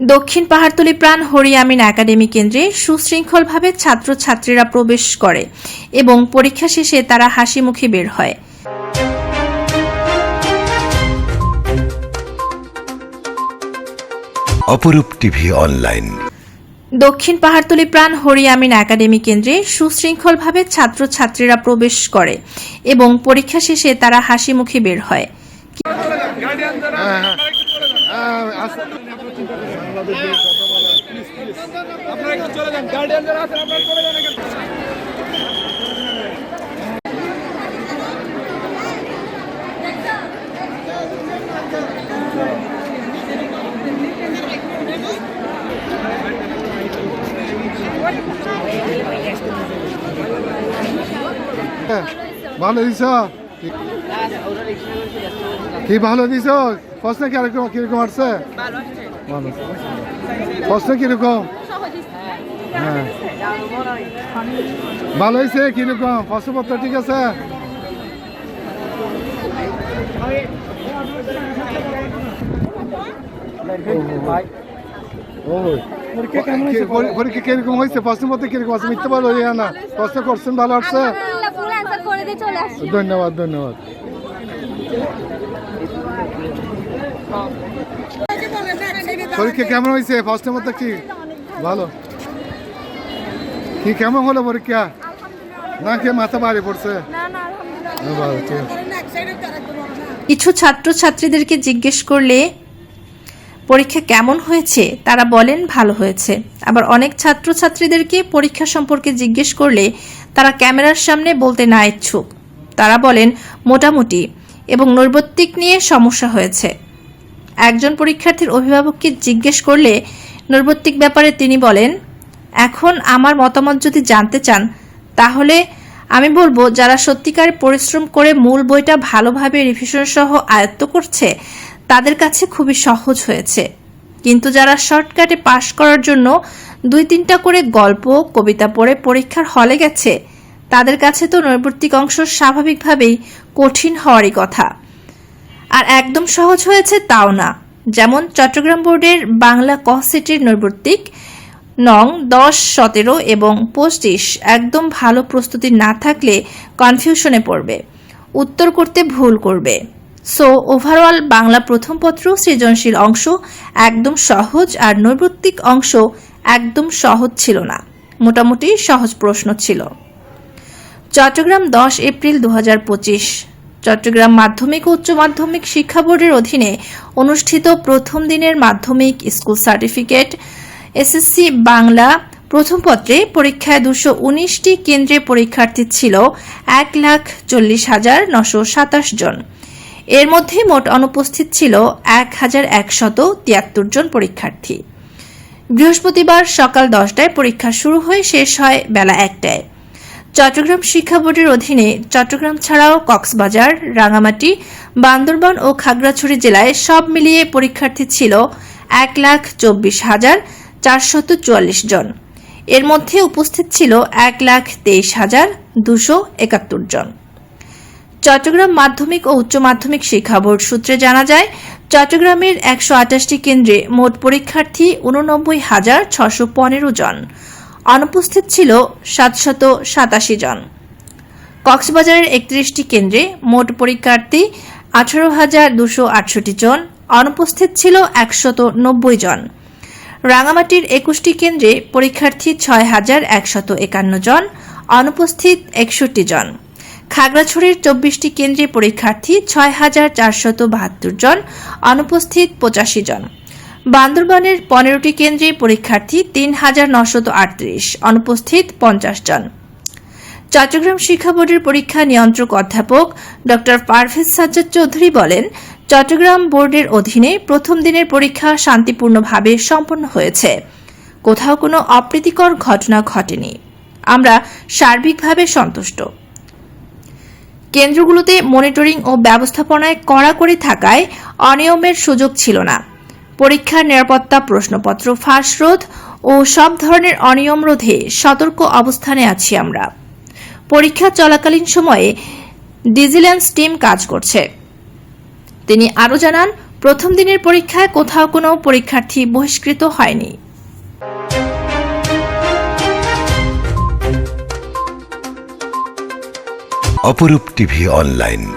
দক্ষিণ পাহাড়তলি প্রাণ হরিয়ামিন একাডেমি কেন্দ্রে সুশৃঙ্খলভাবে ছাত্রছাত্রীরা প্রবেশ করে এবং পরীক্ষা শেষে তারা হাসিমুখে বের হয়। অপরূপ টিভি অনলাইন। দক্ষিণ পাহাড়তলি প্রাণ হরিয়ামিন একাডেমি কেন্দ্রে সুশৃঙ্খলভাবে ছাত্রছাত্রীরা প্রবেশ করে এবং পরীক্ষা শেষে তারা হাসিমুখে বের হয়। আপনারা চলে যান ভালো দিছ? কি ভালো দিছ? প্রশ্ন কীরকম কীরকম আসছে? ভালো। প্রশ্ন কীরকম হ্যাঁ। ভালো হয়েছে? কীরকম? প্রশ্নপত্র ঠিক আছে। পরীক্ষা কীরকম হয়েছে? প্রশ্নপত্র কীরকম আছে? মিথ্যে ভালো না। প্রশ্ন করছেন ভালো আসছে? চলে আসছি। ধন্যবাদ ধন্যবাদ। পরীক্ষা কেমন হয়েছে? ফার্স্টের মতো কি? ভালো। কি কেমন হলো পরীক্ষা? না কে মাথা বাড়ি পড়ছে? না না আলহামদুলিল্লাহ। ও, ভালো ঠিক। আছে। কিছু ছাত্রছাত্রীদেরকে জিজ্ঞেস করলে পরীক্ষা কেমন হয়েছে তারা বলেন ভালো হয়েছে। আবার অনেক ছাত্রছাত্রীদেরকে পরীক্ষা সম্পর্কে জিজ্ঞেস করলে তারা ক্যামেরার সামনে বলতে না ইচ্ছুক। তারা বলেন, মোটামুটি এবং নৈর্বত্তিক নিয়ে সমস্যা হয়েছে। একজন পরীক্ষার্থীর অভিভাবককে জিজ্ঞেস করলে নৈর্বত্তিক ব্যাপারে তিনি বলেন, এখন আমার মতামত যদি জানতে চান, তাহলে আমি বলব যারা সত্যিকার পরিশ্রম করে মূল বইটা ভালোভাবে রিভিশন সহ আয়ত্ত করছে, তাদের কাছে খুবই সহজ হয়েছে। কিন্তু যারা শর্টকাটে পাশ করার জন্য দুই তিনটা করে গল্প, কবিতা পড়ে পরীক্ষার হলে গেছে, তাদের কাছে তো নৈর্বত্তিক অংশ স্বাভাবিকভাবেই কঠিন হওয়ারই কথা। আর একদম সহজ হয়েছে তাও না। যেমন চট্টগ্রাম বোর্ডের বাংলা ক সেটের নৈবর্তিক নং দশ সতেরো এবং পঁচিশ একদম ভালো প্রস্তুতি না থাকলে কনফিউশনে পড়বে, উত্তর করতে ভুল করবে। সো ওভারঅল বাংলা প্রথম পত্র সৃজনশীল অংশ, একদম সহজ আর নৈবত্তিক অংশ একদম সহজ ছিল না। মোটামুটি সহজ প্রশ্ন ছিল। চট্টগ্রাম দশ এপ্রিল দু হাজার পঁচিশ। চট্টগ্রাম মাধ্যমিক উচ্চ মাধ্যমিক শিক্ষা বোর্ডের অধীনে অনুষ্ঠিত প্রথম দিনের মাধ্যমিক স্কুল সার্টিফিকেট, এসএসসি বাংলা প্রথম পত্রে পরীক্ষায় দুশো উনিশটি কেন্দ্রে পরীক্ষার্থী ছিল এক লাখ চল্লিশ হাজার নশো সাতাশ জন। এর মধ্যে মোট অনুপস্থিত ছিল এক হাজার একশত তিয়াত্তর জন পরীক্ষার্থী। বৃহস্পতিবার সকাল দশটায় পরীক্ষা শুরু হয়ে শেষ হয় বেলা একটায়। চট্টগ্রাম শিক্ষা বোর্ডের অধীনে চট্টগ্রাম ছাড়াও কক্সবাজার, রাঙামাটি, বান্দরবান ও খাগড়াছড়ি জেলায় সব মিলিয়ে পরীক্ষার্থী ছিল এক লাখ চব্বিশ হাজার চারশত চুয়াল্লিশ জন। এর মধ্যে উপস্থিত ছিল এক লাখ তেইশ হাজার দুশো একাত্তর জন। চট্টগ্রাম মাধ্যমিক ও উচ্চ মাধ্যমিক শিক্ষা বোর্ড সূত্রে জানা যায়, চট্টগ্রামের একশো আটাশটি কেন্দ্রে মোট পরীক্ষার্থী উননব্বই হাজার ছশো পনেরো জন। অনুপস্থিত ছিল সাতশত সাতাশি জন। কক্সবাজারের একত্রিশটি কেন্দ্রে মোট পরীক্ষার্থী আঠারো হাজার দুশো আটষট্টি জন, অনুপস্থিত ছিল একশত নব্বই জন। রাঙামাটির একুশটি কেন্দ্রে পরীক্ষার্থী ছয় হাজার একশত একান্ন জন, অনুপস্থিত একষট্টি জন। খাগড়াছড়ির চব্বিশটি কেন্দ্রে পরীক্ষার্থী ছয় হাজার চারশত বাহাত্তর জন, অনুপস্থিত পঁচাশি জন। বান্দরবানের পনেরোটি কেন্দ্রে পরীক্ষার্থী তিন হাজার নশত আটত্রিশ, অনুপস্থিত পঞ্চাশ জন। চট্টগ্রাম শিক্ষা বোর্ডের পরীক্ষা নিয়ন্ত্রক অধ্যাপক ড পারভেজ সাজ্জাদ চৌধুরী বলেন, চট্টগ্রাম বোর্ডের অধীনে প্রথম দিনের পরীক্ষা শান্তিপূর্ণভাবে সম্পন্ন হয়েছে। কোথাও কোনো অপ্রীতিকর ঘটনা ঘটেনি। আমরা সার্বিকভাবে সন্তুষ্ট। কেন্দ্রগুলোতে মনিটরিং ও ব্যবস্থাপনায় কড়াকড়ি থাকায় অনিয়মের সুযোগ ছিল না। পরীক্ষার নিরাপত্তা প্রশ্নপত্র ফাঁস রোধ ও সব ধরনের অনিয়ম রোধে সতর্ক অবস্থানে আছি আমরা। পরীক্ষা চলাকালীন সময়ে ডিজিল্যান্স টিম কাজ করছে। তিনি আরও জানান, প্রথম দিনের পরীক্ষায় কোথাও কোনো পরীক্ষার্থী বহিষ্কৃত হয়নি। অপরূপ টিভি অনলাইন।